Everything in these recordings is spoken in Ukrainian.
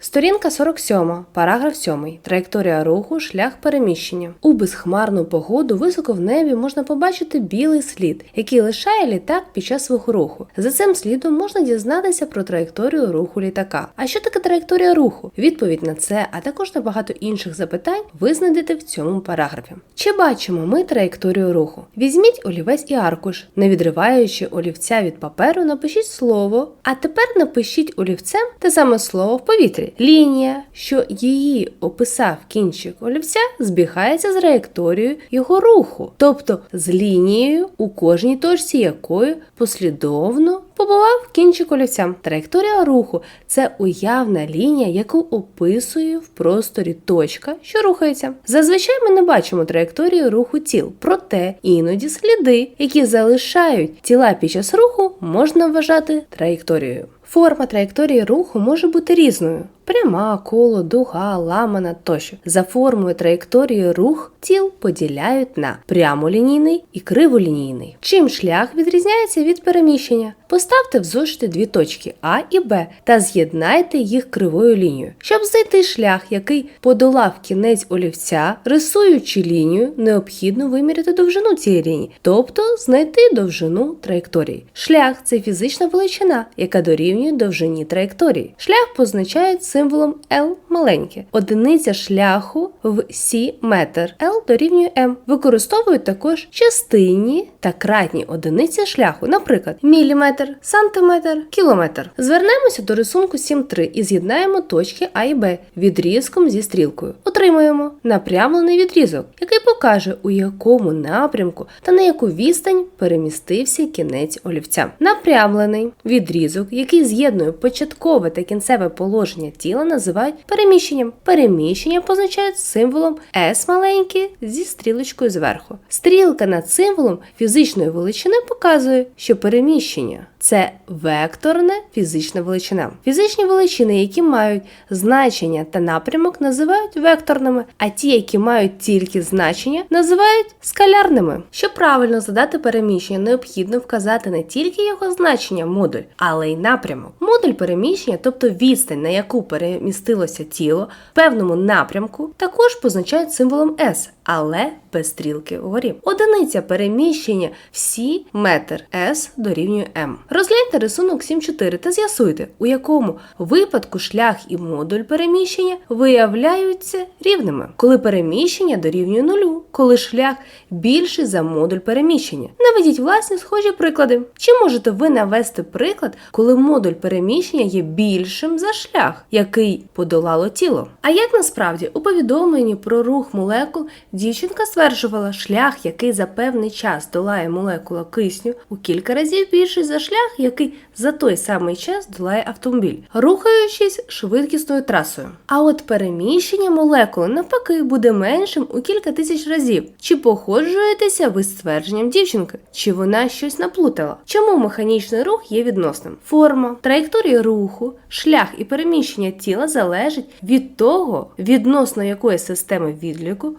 Сторінка 47, параграф 7. Траєкторія руху, шлях переміщення. У безхмарну погоду високо в небі можна побачити білий слід, який лишає літак під час свого руху. За цим слідом можна дізнатися про траєкторію руху літака. А що таке траєкторія руху? Відповідь на це, а також на багато інших запитань, ви знайдете в цьому параграфі. Чи бачимо ми траєкторію руху? Візьміть олівець і аркуш, не відриваючи олівця від паперу, напишіть слово, а тепер напишіть олівцем те саме слово в повітрі. Лінія, що її описав кінчик олівця, збігається з траєкторією його руху, тобто з лінією, у кожній точці якої послідовно побував кінчик олівця. Траєкторія руху це уявна лінія, яку описує в просторі точка, що рухається. Зазвичай ми не бачимо траєкторії руху тіл, проте іноді сліди, які залишають тіла під час руху, можна вважати траєкторією. Форма траєкторії руху може бути різною: пряма, коло, дуга, ламана тощо. За формою траєкторії рух тіл поділяють на прямолінійний і криволінійний. Чим шлях відрізняється від переміщення? Поставте в зошити дві точки А і Б та з'єднайте їх кривою лінією. Щоб знайти шлях, який подолав кінець олівця, рисуючи лінію, необхідно виміряти довжину цієї лінії, тобто знайти довжину траєкторії. Шлях це фізична величина, яка дорівнює довжині траєкторії. Шлях позначають символом L маленьке. Одиниця шляху в Сі метр L дорівнює M. Використовують також частинні та кратні одиниці шляху, наприклад, міліметр, сантиметр, кілометр. Звернемося до рисунку 7.3 і з'єднаємо точки А і Б відрізком зі стрілкою. Отримуємо напрямлений відрізок, який покаже, у якому напрямку та на яку відстань перемістився кінець олівця. Напрямлений відрізок, який з'єднує початкове та кінцеве положення тіла, називають переміщенням. Переміщення позначають символом S маленьке зі стрілочкою зверху. Стрілка над символом фізичної величини показує, що переміщення це векторна фізична величина. Фізичні величини, які мають значення та напрямок, називають векторними, а ті, які мають тільки значення, називають скалярними. Щоб правильно задати переміщення, необхідно вказати не тільки його значення модуль, але й напрямок. Модуль переміщення, тобто відстань, на яку перемістилося тіло в певному напрямку, також позначають символом S, але без стрілки вгорі. Одиниця переміщення всі метр S дорівнює M. Розгляньте рисунок 7.4 та з'ясуйте, у якому випадку шлях і модуль переміщення виявляються рівними, коли переміщення дорівнює нулю, коли шлях більший за модуль переміщення. Наведіть власні схожі приклади. Чи можете ви навести приклад, коли модуль переміщення є більшим за шлях, який подолало тіло? А як насправді у повідомленні про рух молекул дівчинка стверджувала, шлях, який за певний час долає молекула кисню, у кілька разів більший за шлях, який за той самий час долає автомобіль, рухаючись швидкісною трасою. А от переміщення молекули навпаки буде меншим у кілька тисяч разів. Чи походжуєтеся ви з твердженням дівчинки? Чи вона щось наплутала? Чому механічний рух є відносним? Форма, траєкторія руху, шлях і переміщення тіла залежить від того, відносно якої системи відліку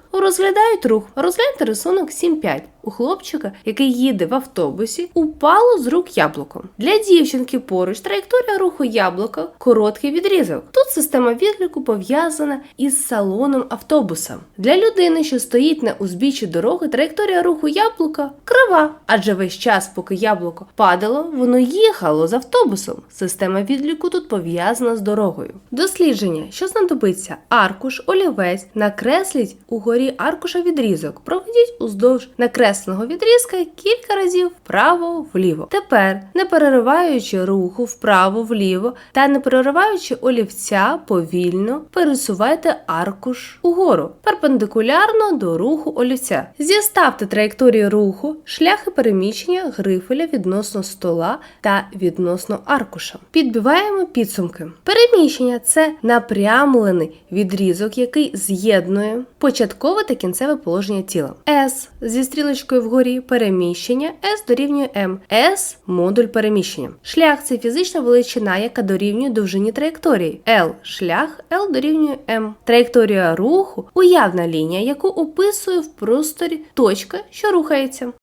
розглядають рух. Розгляньте рисунок 7.5. У хлопчика, який їде в автобусі, упало з рук яблуко. Для дівчинки поруч траєкторія руху яблука короткий відрізок. Тут система відліку пов'язана із салоном автобуса. Для людини, що стоїть на узбіччі дороги, траєкторія руху яблука крива, адже весь час, поки яблуко падало, воно їхало з автобусом. Система відліку тут пов'язана з дорогою. Дослідження, що знадобиться аркуш, олівець, накресліть угорі аркуша відрізок. Проведіть уздовж накресленого відрізка кілька разів вправо-вліво. Тепер, не перериваючи руху вправо-вліво та не перериваючи олівця, повільно пересувайте аркуш угору, перпендикулярно до руху олівця. Зіставте траєкторію руху, шляхи переміщення грифеля відносно стола та відносно аркуша. Підбиваємо підсумки. Переміщення це напрямлений відрізок, який з'єднує початкове та кінцеве положення тіла. S зі стрілочкою вгорі переміщення S дорівнює M. S модуль переміщення. Шлях це фізична величина, яка дорівнює довжині траєкторії. L шлях L дорівнює M. Траєкторія руху уявна лінія, яку описує в просторі точка, що рухається.